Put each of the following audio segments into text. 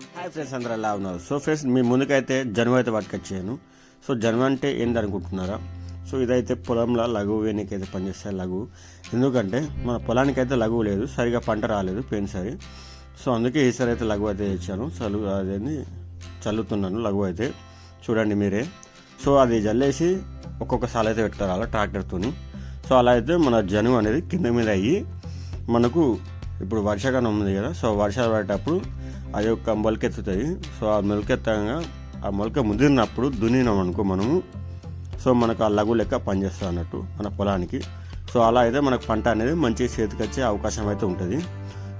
Hi friends అందరూ ఎలా ఉన్నారు? సో ఫ్రెండ్స్ మీ ముందుకైతే జనుము అయితే పట్టుకొచ్చాను. సో జనుము అంటే ఏంది అనుకుంటున్నారా సో ఇదైతే పొలంలో లఘువు వేయనీకైతే పనిచేస్తే లఘువు ఎందుకంటే మన పొలానికైతే లఘువు లేదు సరిగా పంట రాలేదు పోయినసారి సో అందుకే ఈసారి అయితే లఘువు అయితే తెచ్చాను. చల్లు అదేంది? చల్లుతున్నాను లఘువు అయితే. చూడండి మీరే. సో అది జల్లేసి ఒక్కొక్కసారి అయితే పెడతారు అలా ట్రాక్టర్తోని సో అలా అయితే మన జనుము అనేది కింద మీద అయ్యి మనకు ఇప్పుడు వర్షాకాలం ఉంది కదా సో వర్షాలు పడేటప్పుడు అది ఒక మొలకెత్తుతుంది. సో ఆ మొలకెత్తగా ఆ మొలక ముదిరినప్పుడు దున్నినాం అనుకో మనము. సో మనకు ఆ లఘు లెక్క పనిచేస్తుంది అన్నట్టు మన పొలానికి. సో అలా అయితే మనకు పంట అనేది మంచి చేతికి వచ్చే అవకాశం అయితే ఉంటుంది.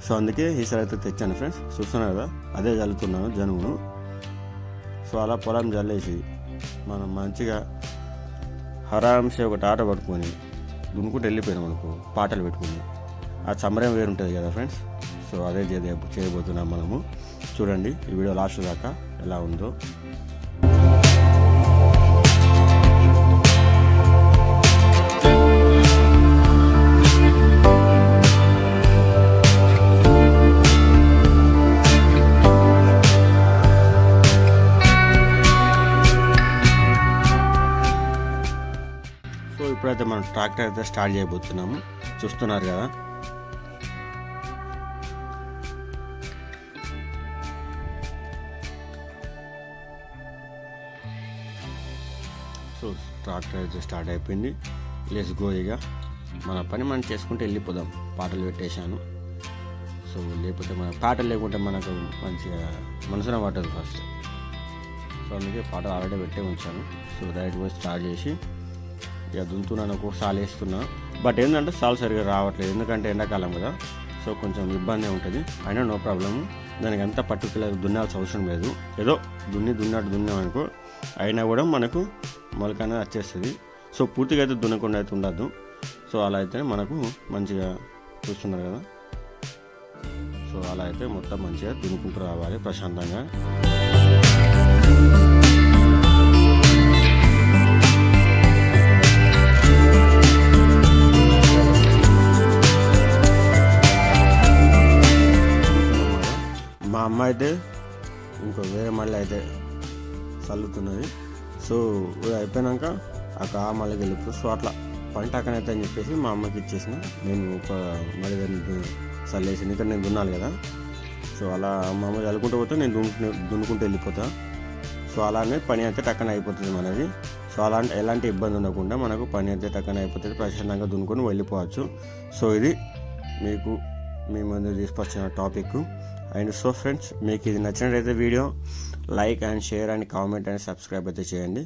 సో అందుకే ఈసారి అయితే తెచ్చాను ఫ్రెండ్స్. చూస్తున్నారు కదా అదే చల్లుతున్నాను జనుమును సో అలా పొలం జల్లేసి మనం మంచిగా హరాంసే ఒక ఆట పట్టుకొని దున్నుకుంటూ వెళ్ళిపోయినాం అనుకో పాటలు పెట్టుకుని. ఆ చమరం వేరుంటుంది కదా ఫ్రెండ్స్. సో అదే చేయ చేయబోతున్నాం మనము. చూడండి ఈ వీడియో లాస్ట్ దాకా ఎలా ఉందో. సో ఇప్పుడైతే మనం ట్రాక్టర్ అయితే స్టార్ట్ చేయబోతున్నాము. చూస్తున్నారు కదా? సో ట్రాక్టర్ అయితే స్టార్ట్ అయిపోయింది. లెస్ గో ఇక. మన పని మనం చేసుకుంటే వెళ్ళిపోదాం. పాటలు పెట్టేశాను. సో లేకపోతే మన పాటలు లేకుంటే మనకు మంచిగా మనసున పట్టదు ఫస్ట్ సో అందుకే పాటలు ఆల్రెడీ పెట్టే ఉంచాను. సో డైరెక్ట్ పోయి స్టార్ట్ చేసి ఇక దున్నుతున్నాను ఒక సాల్ వేస్తున్నా. బట్ ఏంటంటే సాల్ సరిగా రావట్లేదు. ఎందుకంటే ఎండాకాలం కదా. సో కొంచెం ఇబ్బంది ఉంటుంది. అయినా నో ప్రాబ్లము దానికి అంత పర్టికులర్ దున్నాల్సిన అవసరం లేదు. ఏదో దున్ని దున్నట్టు దున్నాం అనుకో అయినా కూడా మనకు మొలక అనేది వచ్చేస్తుంది. సో పూర్తిగా అయితే దున్నకుండా అయితే ఉండద్దు. సో అలా అయితే మనకు మంచిగా చూస్తున్నారు కదా. సో అలా అయితే మొత్తం మంచిగా దున్నుకుంటూ రావాలి ప్రశాంతంగా. మా అమ్మ అయితే ఇంకో వేరే మళ్ళీ అయితే చల్లుతున్నది. సో ఇది అయిపోయినాక ఆ కా మళ్ళీ వెళ్ళిపోతుంది సో అట్లా పంట అక్కనైతే అని చెప్పేసి మా అమ్మకి ఇచ్చేసిన. నేను ఒక మరి చల్లేసి ఇక్కడ నేను దున్నాలి కదా. సో అలా మా అమ్మ చల్లుకుంటూ పోతే నేను దున్నుకుంటూ దున్నుకుంటూ వెళ్ళిపోతా. సో అలానే పని అయితే టక్కన అయిపోతుంది మనది. సో అలాంటి ఎలాంటి ఇబ్బంది ఉండకుండా మనకు పని అయితే టక్కన అయిపోతుంది. ప్రశాంతంగా దున్నుకొని వెళ్ళిపోవచ్చు. సో ఇది మీకు మీ ముందు తీసుకొచ్చిన టాపిక్. అండ్ సో ఫ్రెండ్స్ మీకు ఇది నచ్చినట్లయితే video like and share and comment and subscribe అయితే చేయండి.